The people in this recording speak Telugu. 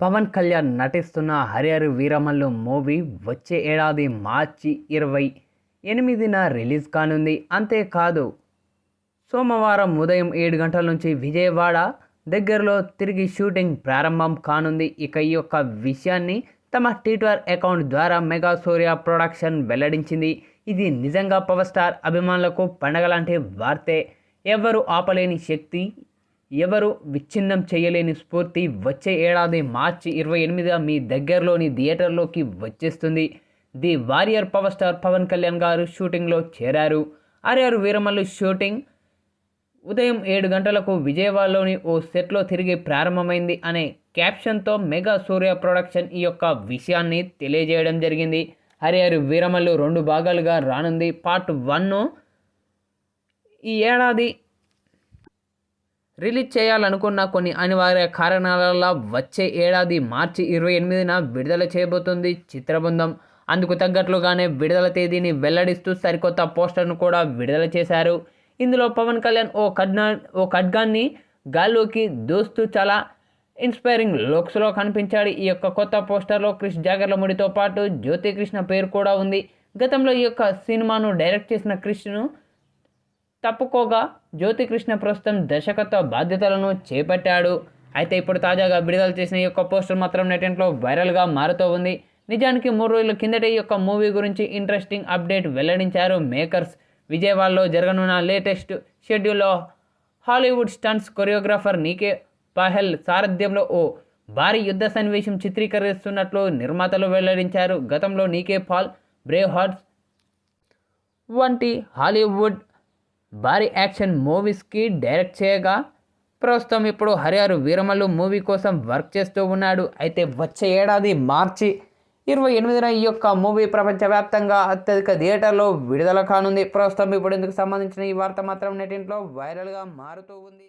పవన్ కళ్యాణ్ నటిస్తున్న హరిహర వీరమల్లు మూవీ వచ్చే ఏడాది మార్చి ఇరవై ఎనిమిదిన రిలీజ్ కానుంది. అంతేకాదు సోమవారం ఉదయం ఏడు గంటల నుంచి విజయవాడ దగ్గరలో తిరిగి షూటింగ్ ప్రారంభం కానుంది. ఇక ఈ యొక్క విషయాన్ని తమ ట్విట్టర్ అకౌంట్ ద్వారా మెగా సూర్య ప్రొడక్షన్ వెల్లడించింది. ఇది నిజంగా పవర్ స్టార్ అభిమానులకు పండగ లాంటి వార్తే. ఎవరు ఆపలేని శక్తి ఎవరు విచ్ఛిన్నం చేయలేని స్ఫూర్తి వచ్చే ఏడాది మార్చి ఇరవై ఎనిమిదిగా మీ దగ్గరలోని థియేటర్లోకి వచ్చేస్తుంది. The warrior power star Pawan Kalyan గారు షూటింగ్లో చేరారు. ఆర్ఆర్ వీరమల్లు షూటింగ్ ఉదయం ఏడు గంటలకు విజయవాడలోని ఓ సెట్లో తిరిగి ప్రారంభమైంది అనే క్యాప్షన్తో మెగా సూర్య ప్రొడక్షన్ ఈ యొక్క విషయాన్ని తెలియజేయడం జరిగింది. హరిహర వీరమల్లు రెండు భాగాలుగా రానుంది. పార్ట్ వన్ ఈ ఏడాది రిలీజ్ చేయాలనుకున్న కొన్ని అనివార్య కారణాల వల్ల వచ్చే ఏడాది మార్చి ఇరవై ఎనిమిదిన విడుదల చేయబోతుంది చిత్రబృందం. అందుకు తగ్గట్లుగానే విడుదల తేదీని వెల్లడిస్తూ సరికొత్త పోస్టర్ను కూడా విడుదల చేశారు. ఇందులో పవన్ కళ్యాణ్ ఓ ఖడ్నా ఓ ఖడ్గాన్ని గాల్లోకి దోస్తూ చాలా ఇన్స్పైరింగ్ లుక్స్లో కనిపించాడు. ఈ యొక్క కొత్త పోస్టర్లో క్రిష్ జాగర్లముడితో పాటు జ్యోతి కృష్ణ పేరు కూడా ఉంది. గతంలో ఈ యొక్క సినిమాను డైరెక్ట్ చేసిన క్రిష్ను తప్పుకోగా జ్యోతికృష్ణ ప్రస్తుతం దర్శకత్వ బాధ్యతలను చేపట్టాడు. అయితే ఇప్పుడు తాజాగా విడుదల చేసిన ఈ యొక్క పోస్టర్ మాత్రం నెటెంట్లో వైరల్గా మారుతూ ఉంది. నిజానికి మూడు రోజుల కిందట ఈ యొక్క మూవీ గురించి ఇంట్రెస్టింగ్ అప్డేట్ వెల్లడించారు మేకర్స్. విజయవాడలో జరగనున్న లేటెస్ట్ షెడ్యూల్లో హాలీవుడ్ స్టంట్స్ కొరియోగ్రాఫర్ నీకే పహెల్ సారథ్యంలో ఓ భారీ యుద్ధ సన్నివేశం చిత్రీకరిస్తున్నట్లు నిర్మాతలు వెల్లడించారు. గతంలో నీకే పాల్ బ్రేవ్ హార్ట్స్ వంటి హాలీవుడ్ భారీ యాక్షన్ మూవీస్కి డైరెక్ట్ చేయగా ప్రస్తుతం ఇప్పుడు హరిహర్ వీరమల్లు మూవీ కోసం వర్క్ చేస్తూ ఉన్నాడు. అయితే వచ్చే ఏడాది మార్చి ఇరవై ఎనిమిదిన ఈ యొక్క మూవీ ప్రపంచవ్యాప్తంగా అత్యధిక థియేటర్లో విడుదల కానుంది. ప్రస్తుతం ఇప్పుడు ఇందుకు సంబంధించిన ఈ వార్త మాత్రం నెటింట్లో వైరల్గా మారుతూ ఉంది.